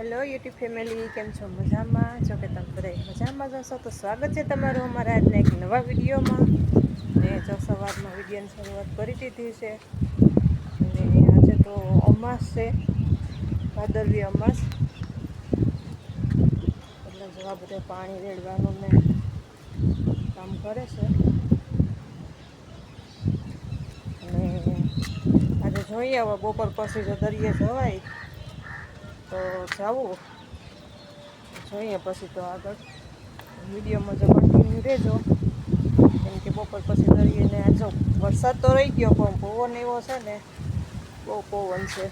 Hello YouTube family, કેમ છો? મજામાં? જો કે તમે બધા મજામાં જશો તો સ્વાગત છે તમારું અમારા આજના એક નવા વિડીયોમાં. ને જો સવારમાં વિડીયોની શરૂઆત કરી દીધી છે. અને આજે તો અમાસ છે ભાદરવી અમાસ. એટલે જો આ બધે પાણી રેડવાનું ને કામ કરે છે. અને આજે જોઈએ હવે બપોર પછી જો દરિયે જવાય. તો જાવું. જોઈએ પછી તો આગળ. વિડીયોમાં જો કન્ટિન્યુ રહેજો. કેમ કે બપોર પછી દરિયાને આ જો, વરસાદ તો રહી ગયો, પણ પવન એવો છે ને, બહુ પવન છે.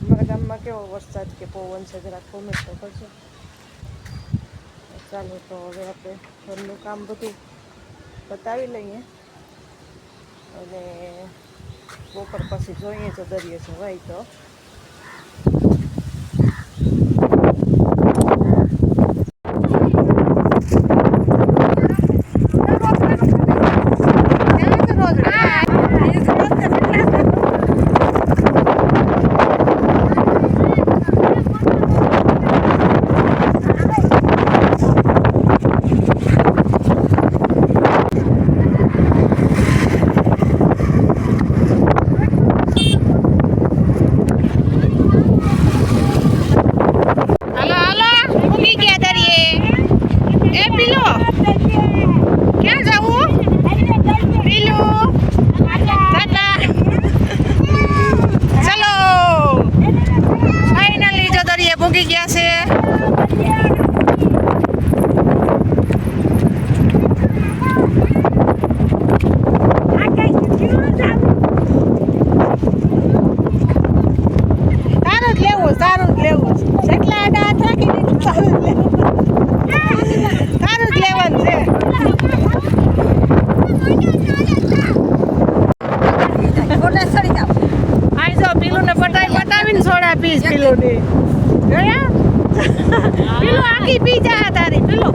અમારા ગામમાં કેવો વરસાદ કે પવન છે જરાક કોમેન્ટ તો કરજો. ચાલો તો હવે આપણે ઘરનું કામ બધું બતાવી લઈએ. અને બપોર પછી જોઈએ જો દરિયે જવાય તો હાલો હાલો ઉગી ગયા દરિયે એ પીલો ક્યાં જવું પીલું ટાટા ચલો ફાઇનલી જો દરિયે ભૂગી ગયા છે સારું જ લેવું સારું જ લેવું જેટલા આડા હાથ રાખીને સારું જ લેવું સારું જ લેવાનું છે જો પીલું ને પટાઈ પટાવીને સોડા પીસ પીલું ને પીલું આખી પી જા તારી પીલું.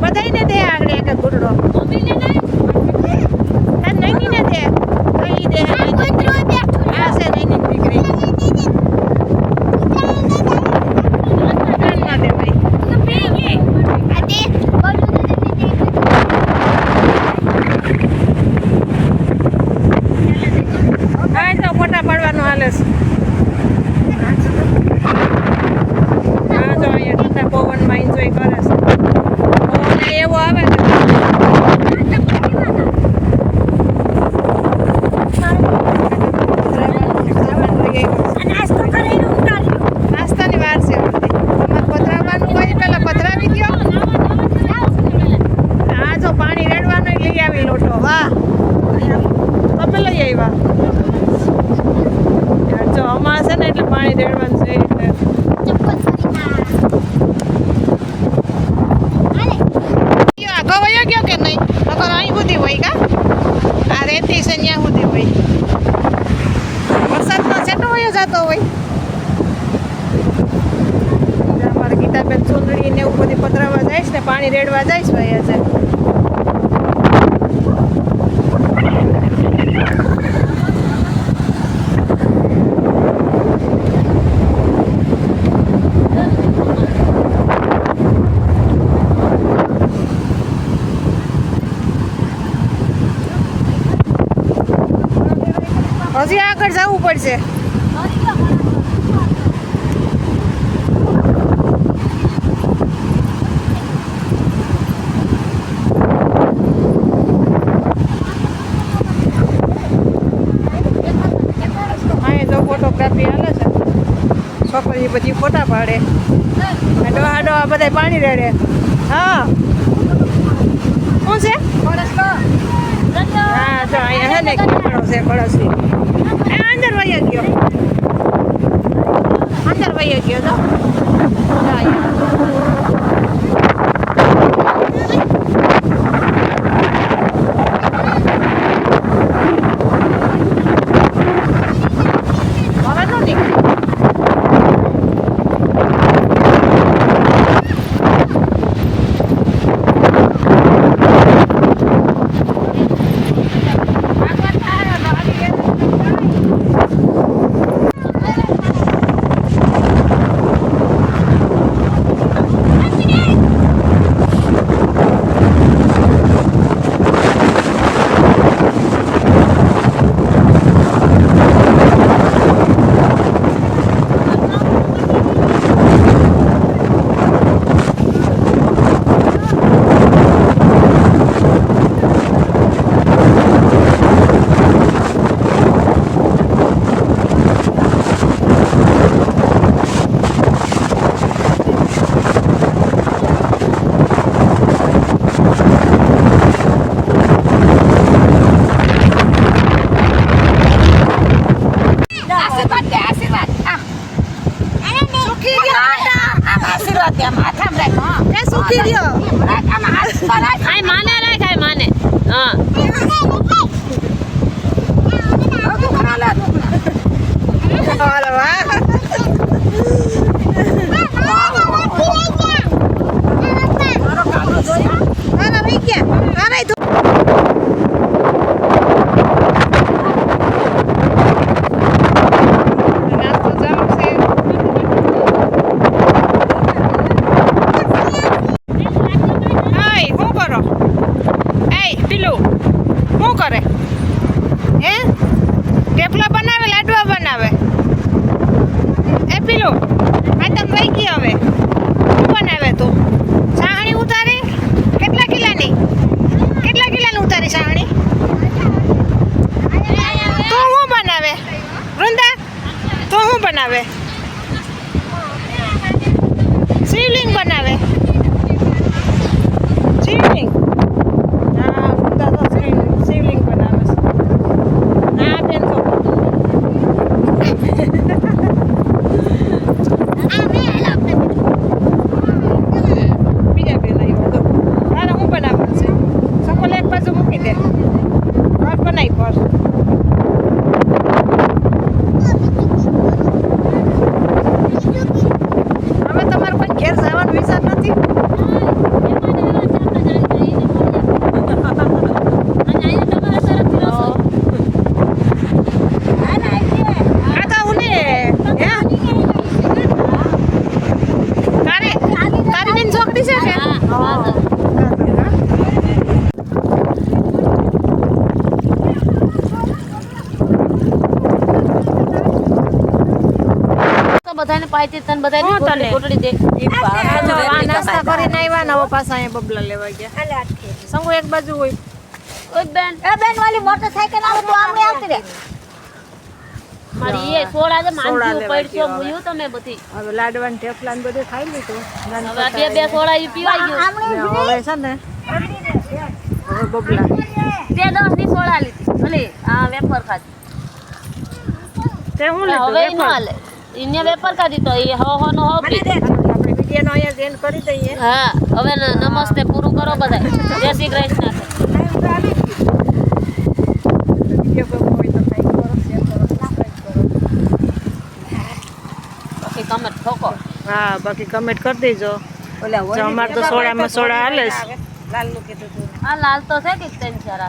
બધાયને દે આગળ એક એક ગુડડો તાર નૈનીને દે તો ઈ દે આ છે નૈની દીકરી તાર ના દે ભાઈ આ તો ફોટા પાડવાનું હાલે છે હા જો અહીંયા ઠંડા પવનમાં એન્જોય કરે છે પવન એવો આવે ને નાસ્તાની વાર છે તમારે પધરાવવાનું હોય પેલા પધરાવી દ્યો આ જો પાણી રેડવાનું લઈ આવી લોટો વાહ તમે લઈ આવ્યા યાર, જો અમાસ છે ને એટલે પાણી રેડવાનું છે એટલે આગો વયો ગયો કે નહીં નકર અહીં સુધી હોય કા આ રેતી. છે ત્યાં સુધી હોય વરસાદનો છેટો વયો જતો હોય અમારે ગીતાબેન ચૂંદડી ને એવું બધી પધરાવા જાય છે ને, પાણી રેડવા જાય છે ભાઈ આજે. હજી આગળ જવું પડશે. અહીંયા જો ફોટોગ્રાફી હાલે છે. છોકરી બધી ફોટા પાડે. ડોહા ડોહા આ બધા પાણી રેડે. હા. શું છે? હા તો અહીંયા હે ને કપડો છે કળશી એ અંદર વહી ગયો. અંદર વહી ગયો તો. போறவா એ પીલું આ તમ વહી ગઈ હવે. શું બનાવે તું? સાહણી ઉતારી? કેટલા કિલાની? કેટલા કિલાની ઉતારી સાહણી તું શું બનાવે? વૃંદા, તું શું બનાવે? શિવલિંગ બનાવે શિવલિંગ હા વૃંદા તો શિવ- શિવલિંગ બનાવે છે હા બેન તો બીજા બે લાવ્યા તો તારે શું બનાવવાનું છે સકોલ એક બાજુ મૂકી દે ભાત બનાવી પર હવે તમારે કોઈ ઘેર જવાનો વિચાર નથી આ તો ઉને હે તારે તારી બેન છોકરી છે કે તો બધાને પાઈતી તને બધાને તને? કોટડી દે. ઈ બા- જો આ નાસ્તા કરીને આવ્યા ને હવે અહીંયા બબલા લેવા ગયા. સંગો એક બાજુ હોય. બેન. એ બેન વાલી મોટરસાઇકલ આવે તો આમ આવતી રે મારી એ સોડા જે સોડા માંધી લેવા પડશો ગયો હવે. મુયું તમે બધી. હવે લાડવાન ઠેપલા ને બધું ખાઈ લીધું. હવે બે બે સોડા ઈ પીવાઈ ગયું. હવે છે ને હવે બબલા. તે દસની સોડા લીધી. ભલે આ વેપર ખાધી. તે હું હવે ઈ નો હાલે. ઈને વેપર ખાધી તો એ હો હો નો હો પી. આપણે વિડીયોનો અહીંયા જ કરી દઈએ. હા હવે નમસ્તે પૂરું કરો બધા જય શ્રી કૃષ્ણ વીડિયો ગમો હોય તો લાઈક કરો શેર કરો સબસ્ક્રાઈબ કરો બાકી કમેન્ટ ઠોકો હા બાકી કમેન્ટ કરી દેજો. અમારે તો સોડામાં સોડા હાલે છે. આ લાલ તો છે કે ત્રણ ચાર